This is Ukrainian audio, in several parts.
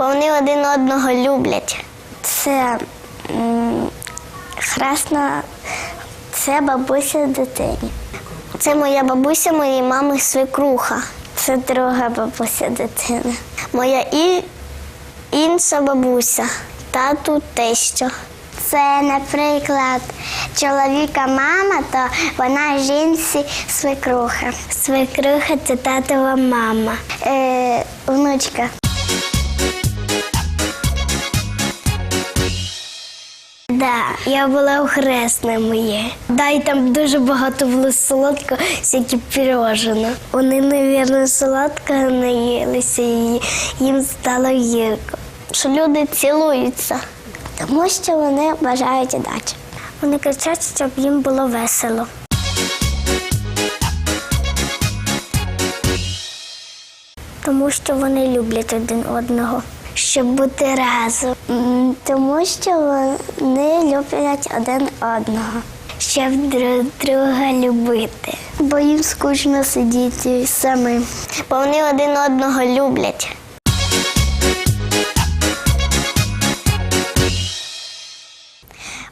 бо вони один одного люблять. Це хресна, це бабуся дитині. Це моя бабуся, моєї мами свекруха. Це друга бабуся дитини. Моя і інша бабуся, тату тещо. Це, наприклад, чоловіка мама, то вона жінці свекруха. Свекруха це татова мама. Е, внучка. Да, я була у хресне моє. Да, і там дуже багато було солодкого, всякі пірожено. Вони, мабуть, солодкого наїлися і їм стало гірко. Що люди цілуються, тому що вони бажають удачі. Вони кричать, щоб їм було весело. Тому що вони люблять один одного, щоб бути разом. Тому що вони люблять один одного, щоб друг друга любити. Бо їм скучно сидіти самим. Бо вони один одного люблять.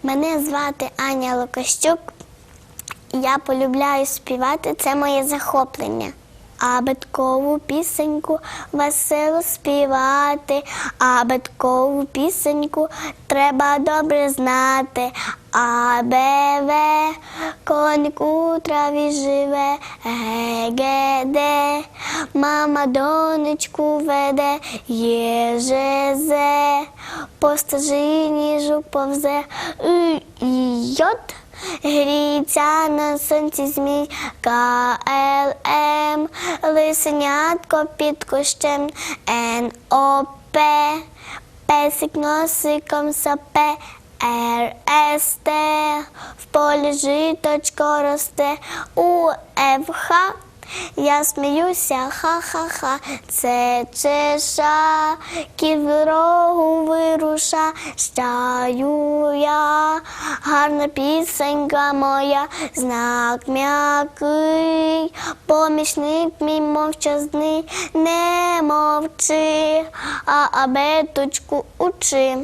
Мене звати Аня Лукащук. Я полюбляю співати, це моє захоплення. А биткову пісеньку весело співати, а биткову пісеньку треба добре знати. А беве, коник у траві живе, ге-ге-де, мама донечку веде, єжезе, по стежині повзе, і-і-йот. Гріється на сонці змій КЛМ, лисенятко під кущем НОП, песик носиком сапе РСТ, в полі житочко росте у ФХ. Я сміюся, ха-ха-ха, це чеша, ківрогу вируша, щаю я, гарна пісенька моя, знак м'який, помічник мій мовчазний, не мовчи, а абеточку учи.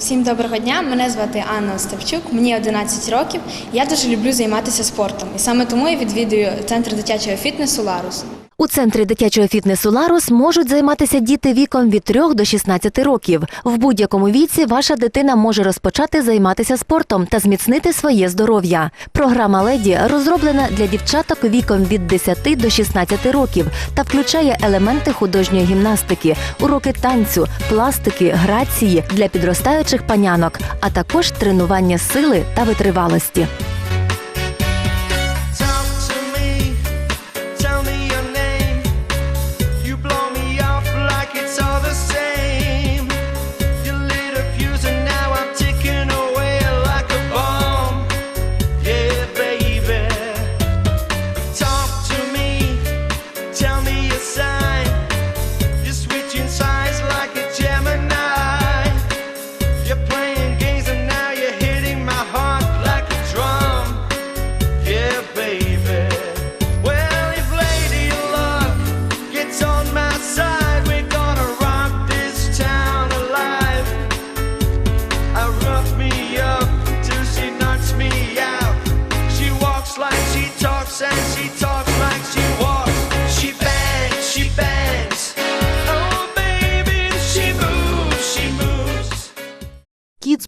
Всім доброго дня. Мене звати Анна Остапчук, мені 11 років. Я дуже люблю займатися спортом, і саме тому я відвідую центр дитячого фітнесу Ларус. У центрі дитячого фітнесу Ларус можуть займатися діти віком від 3 до 16 років. В будь-якому віці ваша дитина може розпочати займатися спортом та зміцнити своє здоров'я. Програма Леді розроблена для дівчаток віком від 10 до 16 років та включає елементи художньої гімнастики, уроки танцю, пластики, грації для підростаючих панянок, а також тренування сили та витривалості.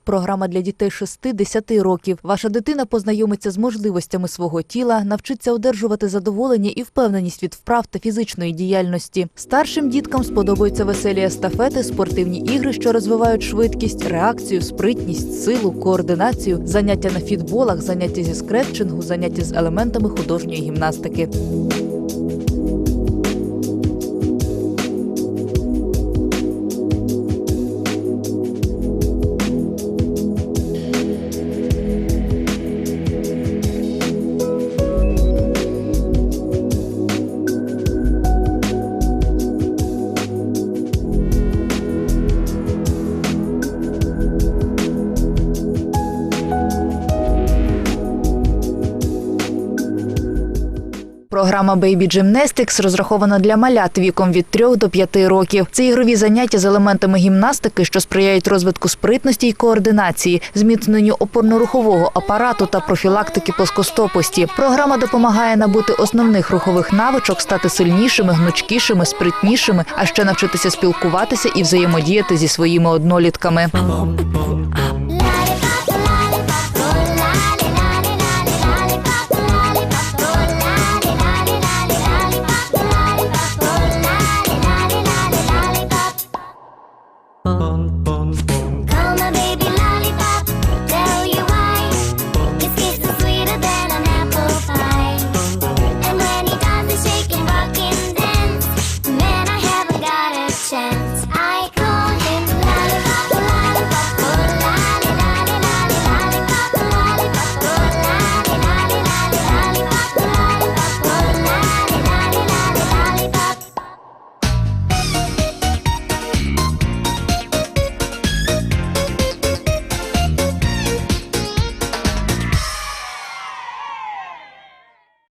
Програма для дітей 6-10 років. Ваша дитина познайомиться з можливостями свого тіла, навчиться одержувати задоволення і впевненість від вправ та фізичної діяльності. Старшим діткам сподобаються веселі естафети, спортивні ігри, що розвивають швидкість, реакцію, спритність, силу, координацію, заняття на фітболах, заняття зі скретчингу, заняття з елементами художньої гімнастики. Програма Baby Gymnastics розрахована для малят віком від 3 до 5 років. Це ігрові заняття з елементами гімнастики, що сприяють розвитку спритності і координації, зміцненню опорно-рухового апарату та профілактики плоскостопості. Програма допомагає набути основних рухових навичок, стати сильнішими, гнучкішими, спритнішими, а ще навчитися спілкуватися і взаємодіяти зі своїми однолітками.